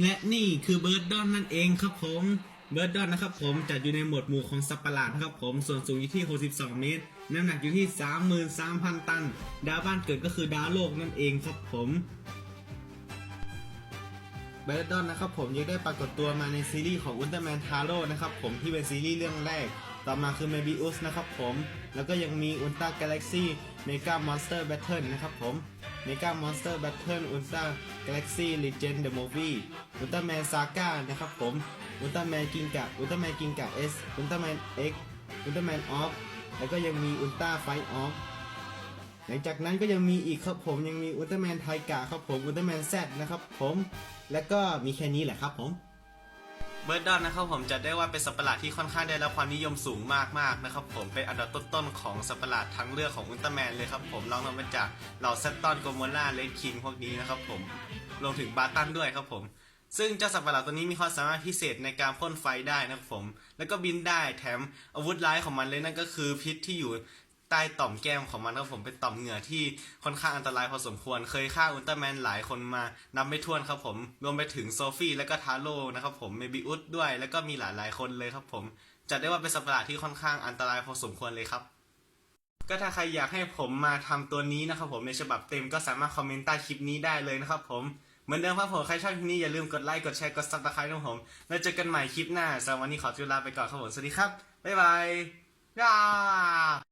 และนี่คือเบิร์ดดอนนั่นเองครับผมเบิร์ดดอนนะครับผมจัดอยู่ในหมวดหมู่ของสัตว์ประหลาดครับผมส่วนสูงอยู่ที่ 62 เมตร น้ำหนักอยู่ที่ 33,000 ตัน ดาวบ้านเกิดก็คือดาวโลกนั่นเองครับผม เบรดดอนนะครับผมยังได้ปรากฏตัวมาในซีรีส์ของอุลตร้าแมนทาโร่นะครับผมที่เป็นซีรีส์เรื่องแรก ต่อมาคือ m มบิอุสนะครับผมแล้วก็ยังมีอุลตร้ากาแล็กซี่เมกามอนสเตอร์แบทเทิลนะครับผมเมกามอนสเตอร์แบทเทิลอุลตร้ากาแล็กซี่ลีเจนเดอะมูฟวี่อุลตร้าแมนซาก้านะครับผมอุลตร้าแมนกิงกะอุลตร้าแมนกิงกะเอสอุลตร้าแมนเอ็กอุลตร้าแมนออฟแล้วก็ยังมีอุลตร้าไฟออฟ หลังจากนั้นก็ยังมีอีกครับผมยังมีอุลตร้าแมนไทกะครับผมอุลตร้าแมนแซดนะครับผมแล้วก็มีแค่นี้แหละครับผมเบิร์ดดอนนะครับผมจะได้ว่าเป็นสัตว์ประหลาดที่ค่อนข้างได้รับความนิยมสูงมากๆนะครับผมเป็นอันดับต้นๆของสัตว์ประหลาดทั้งเรื่องของอุลตร้าแมนเลยครับผมรองลงมาจากเหล่าแซตตอนโกโมล่าเลดคิงพวกนี้นะครับผมรวมถึงบาตันด้วยครับผม ซึ่งเจ้าสัตว์ประหลาดตัวนี้มีความสามารถพิเศษในการพ่นไฟได้นะครับผม แล้วก็บินได้แถมอาวุธร้ายของมันเลยนั่นก็คือพิษที่อยู่ ใต้ต่อมแก้มของมันครับผมเป็นต่อมเหงื่อที่ค่อนข้างอันตรายพอสมควรเคยฆ่าอุลตร้าแมนหลายคนมานับไม่ถ้วนครับผม รวมไปถึงโซฟี่และก็ทาโร่นะครับผมเมบิอุสด้วยแล้วก็มีหลายหลายคนเลยครับผม จัดได้ว่าเป็นสัตว์ประหลาดที่ค่อนข้างอันตรายพอสมควรเลยครับ ก็ถ้าใครอยากให้ผมมาทำตัวนี้นะครับผมในฉบับเต็มก็สามารถคอมเมนต์ใต้คลิปนี้ได้เลยนะครับผมเหมือนเดิมครับผมใครชอบคลิปนี้อย่าลืมกดไลค์กดแชร์กดซับสไครต์ของผมแล้วเจอกันใหม่คลิปหน้าสำหรับวันนี้ขอจุลาไปก่อนครับผมสวัสดีครับบ๊ายบายย่า